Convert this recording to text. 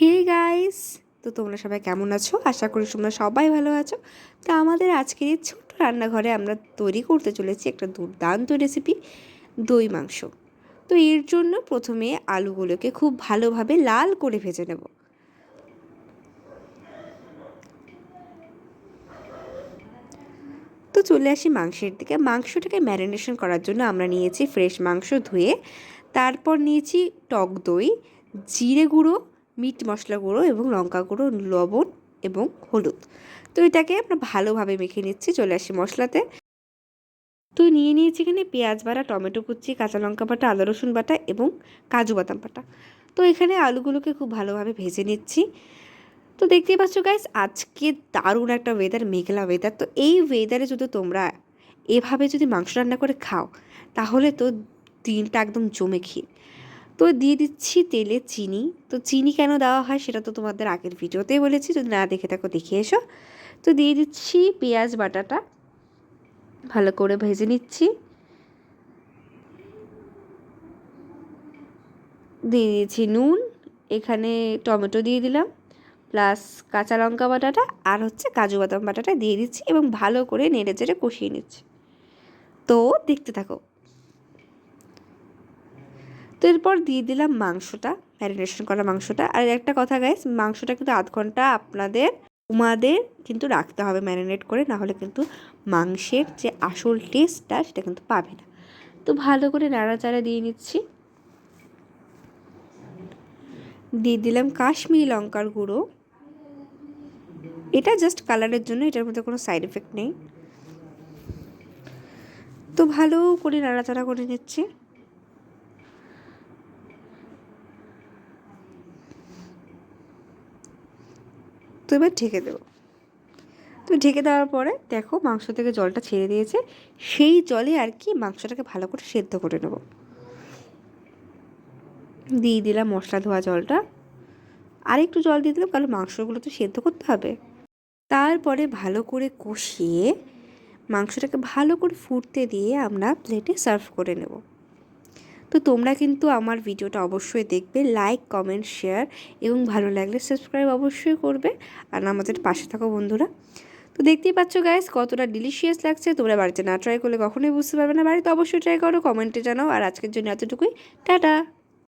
Hey guys, তো তোমরা সবাই কেমন আছো? আশা করি তোমরা সবাই ভালো আছো। তো আমাদের আজকের এই ছোট্ট রান্নাঘরে আমরা তৈরি করতে চলেছি একটা দুর্দান্ত রেসিপি দই মাংস। তো এর জন্য প্রথমে আলুগুলোকে খুব ভালোভাবে লাল করে ভেজে নেব। তো চলে আসি মাংসের দিকে। মাংসটাকে ম্যারিনেশন করার জন্য আমরা নিয়েছি ফ্রেশ মাংস ধুয়ে, তারপর নিয়েছি টক দই, জিরে গুঁড়ো মিট মশলা গুঁড়ো এবং লঙ্কা গুঁড়ো, লবণ এবং হলুদ। তো এটাকে আমরা ভালোভাবে মেখে নিচ্ছি চলে আসি মশলাতে। তো নিয়ে নিয়েছি এখানে পেঁয়াজ বাটা, টমেটো কুচি, কাঁচা লঙ্কা বাটা, আদা রসুন বাটা এবং কাজু বাদাম বাটা। তো এখানে আলুগুলোকে খুব ভালোভাবে ভেজে নিচ্ছি। তো দেখতেই পাচ্ছ গাইস আজকে দারুণ একটা ওয়েদার মেঘলা ওয়েদার তো এই ওয়েদারে যদি তোমরা এভাবে যদি মাংস রান্না করে খাও, তাহলে তো দিনটা একদম জমে ক্ষীর। তো দিয়ে দিচ্ছি তেলে চিনি। তো চিনি কেন দেওয়া হয় সেটা তো তোমাদের আগের ভিডিওতেই বলেছি, যদি না দেখে থাকো দেখে এসো। তো দিয়ে দিচ্ছি পেঁয়াজ বাটাটা, ভালো করে ভেজে নিচ্ছি। দিয়ে দিয়েছি নুন, এখানে টমেটো দিয়ে দিলাম, প্লাস কাঁচা লঙ্কা বাটাটা আর হচ্ছে কাজু বাদাম বাটাটা দিয়ে দিচ্ছি এবং ভালো করে নেড়ে চেড়ে কষিয়ে নিচ্ছি। তো দেখতে থাকো। তো এরপর দিয়ে দিলাম মাংসটা ম্যারিনেশন করা মাংসটা। আর একটা কথা গাইস মাংসটা কিন্তু আধ ঘণ্টা আপনাদের উমাদের কিন্তু রাখতে হবে ম্যারিনেট করে না হলে কিন্তু মাংসের যে আসল টেস্টটা সেটা কিন্তু পাবে না। তো ভালো করে নাড়াচাড়া দিয়ে নিচ্ছি। দিয়ে দিলাম কাশ্মীরি লঙ্কার গুঁড়ো। এটা জাস্ট কালারের জন্য, এটার মধ্যে কোনো সাইড এফেক্ট নেই। তো ভালো করে নাড়াচাড়া করে নিচ্ছি। তো এবার ঢেকে দেবো। তো ঢেকে দেওয়ার পরে দেখো মাংস থেকে জলটা ছেড়ে দিয়েছে। সেই জলে আর কি মাংসটাকে ভালো করে সেদ্ধ করে নেব। দিয়ে দিলাম মশলা ধোয়া জলটা। আর একটু জল দিয়ে দিলাম কারণ মাংসগুলো তো সেদ্ধ করতে হবে। তারপরে ভালো করে কষিয়ে মাংসটাকে ভালো করে ফুটতে দিয়ে আমরা প্লেটে সার্ভ করে নেব। তো তোমরা কিন্তু আমার ভিডিওটা অবশ্যই দেখবে লাইক কমেন্ট শেয়ার এবং ভালো লাগলে সাবস্ক্রাইব অবশ্যই করবে। আর আমাদের পাশে থাকো বন্ধুরা। তো দেখতেই পাচ্ছ গাইস কতটা ডিলিশিয়াস লাগছে। তোমরা বাড়িতে না ট্রাই করলে কখনোই বুঝতে পারবে না। বাড়িতে অবশ্যই ট্রাই করো কমেন্টে জানাও। আর আজকের জন্য এতটুকুই। টাটা!